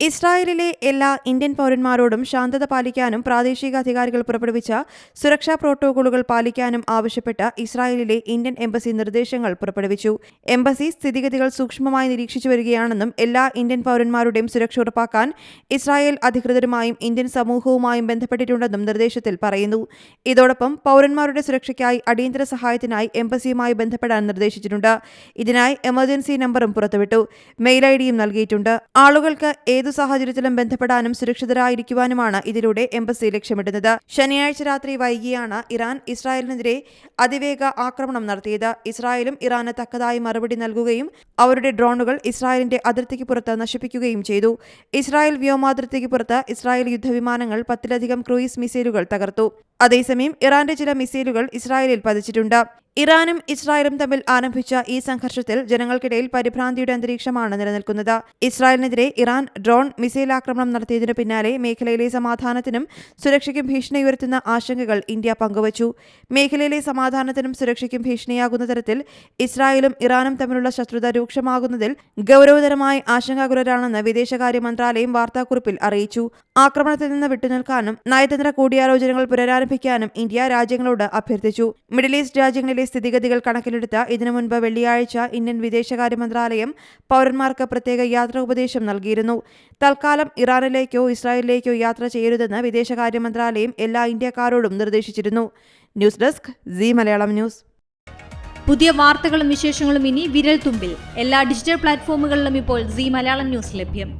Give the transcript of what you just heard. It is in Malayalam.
ഇസ്രായേലിലെ എല്ലാ ഇന്ത്യൻ പൗരന്മാരോടും ശാന്തത പാലിക്കാനും പ്രാദേശിക അധികാരികൾ പുറപ്പെടുവിച്ച സുരക്ഷാ പ്രോട്ടോകോളുകൾ പാലിക്കാനും ആവശ്യപ്പെട്ട ഇസ്രായേലിലെ ഇന്ത്യൻ എംബസി നിർദ്ദേശങ്ങൾ പുറപ്പെടുവിച്ചു. എംബസി സ്ഥിതിഗതികൾ സൂക്ഷ്മമായി നിരീക്ഷിച്ചു വരികയാണെന്നും എല്ലാ ഇന്ത്യൻ പൗരന്മാരുടെയും സുരക്ഷ ഉറപ്പാക്കാൻ ഇസ്രായേൽ അധികൃതരുമായും ഇന്ത്യൻ സമൂഹവുമായും ബന്ധപ്പെട്ടിട്ടുണ്ടെന്നും നിർദ്ദേശത്തിൽ പറയുന്നു. ഇതോടൊപ്പം പൗരന്മാരുടെ സുരക്ഷയ്ക്കായി അടിയന്തര സഹായത്തിനായി എംബസിയുമായി ബന്ധപ്പെടാൻ നിർദ്ദേശിച്ചിട്ടുണ്ട്. ഇതിനായി എമർജൻസി നമ്പറും പുറത്തുവിട്ടു. മെയിൽ ഐ ഡിയും നൽകിയിട്ടുണ്ട്. ആളുകൾക്ക് ഏതു സാഹചര്യത്തിലും ബന്ധപ്പെടാനും സുരക്ഷിതരായിരിക്കുവാനുമാണ് ഇതിലൂടെ എംബസി ലക്ഷ്യമിടുന്നത്. ശനിയാഴ്ച രാത്രി വൈകിയാണ് ഇറാൻ ഇസ്രായേലിനെതിരെ അതിവേഗ ആക്രമണം നടത്തിയത്. ഇസ്രായേലും ഇറാന് തക്കതായി മറുപടി നൽകുകയും അവരുടെ ഡ്രോണുകൾ ഇസ്രായേലിന്റെ അതിർത്തിക്ക് പുറത്ത് നശിപ്പിക്കുകയും ചെയ്തു. ഇസ്രായേൽ വ്യോമാതിർത്തിക്ക് പുറത്ത് ഇസ്രായേൽ യുദ്ധവിമാനങ്ങൾ പത്തിലധികം ക്രൂയിസ് മിസൈലുകൾ തകർത്തു. അതേസമയം ഇറാന്റെ ചില മിസൈലുകൾ ഇസ്രായേലിൽ പതിച്ചിട്ടുണ്ട്. ഇറാനും ഇസ്രായേലും തമ്മിൽ ആരംഭിച്ച ഈ സംഘർഷത്തിൽ ജനങ്ങൾക്കിടയിൽ പരിഭ്രാന്തിയുടെ അന്തരീക്ഷമാണ് നിലനിൽക്കുന്നത്. ഇസ്രായേലിനെതിരെ ഇറാൻ ഡ്രോൺ മിസൈൽ ആക്രമണം നടത്തിയതിനു പിന്നാലെ മേഖലയിലെ സമാധാനത്തിനും സുരക്ഷയ്ക്കും ഭീഷണി ഉയർത്തുന്ന ആശങ്കകൾ ഇന്ത്യ പങ്കുവച്ചു. മേഖലയിലെ സമാധാനത്തിനും സുരക്ഷയ്ക്കും ഭീഷണിയാകുന്ന തരത്തിൽ ഇസ്രായേലും ഇറാനും തമ്മിലുള്ള ശത്രുത രൂക്ഷമാകുന്നതിൽ ഗൌരവതരമായി ആശങ്കാകുലരാണെന്ന് വിദേശകാര്യ മന്ത്രാലയം വാർത്താക്കുറിപ്പിൽ അറിയിച്ചു. ആക്രമണത്തിൽ നിന്ന് വിട്ടുനിൽക്കാനും നയതന്ത്ര കൂടിയാലോചനകൾ പുനരാരംഭിക്കാനും ഇന്ത്യ രാജ്യങ്ങളോട് അഭ്യർത്ഥിച്ചു. മിഡിൽ ഈസ്റ്റ് രാജ്യങ്ങളിലെ സ്ഥിതിഗതികൾ കണക്കിലെടുത്ത് ഇതിനു മുൻപ് വെള്ളിയാഴ്ച ഇന്ത്യൻ വിദേശകാര്യ മന്ത്രാലയം പൗരന്മാർക്ക് പ്രത്യേക യാത്രാ ഉപദേശം നൽകിയിരുന്നു. തൽക്കാലം ഇറാനിലേക്കോ ഇസ്രായേലിലേക്കോ യാത്ര ചെയ്യരുതെന്ന് വിദേശകാര്യ മന്ത്രാലയം എല്ലാ ഇന്ത്യക്കാരോടും നിർദ്ദേശിച്ചിരുന്നു. News desk C Malayalam news. പുതിയ വാർത്തകളും വിശേഷങ്ങളും ഇനി വിരൽ തുമ്പിൽ എല്ലാ ഡിജിറ്റൽ പ്ലാറ്റ്ഫോമുകളിലും ഇപ്പോൾ സി മലയാളം ന്യൂസ് ലഭ്യം.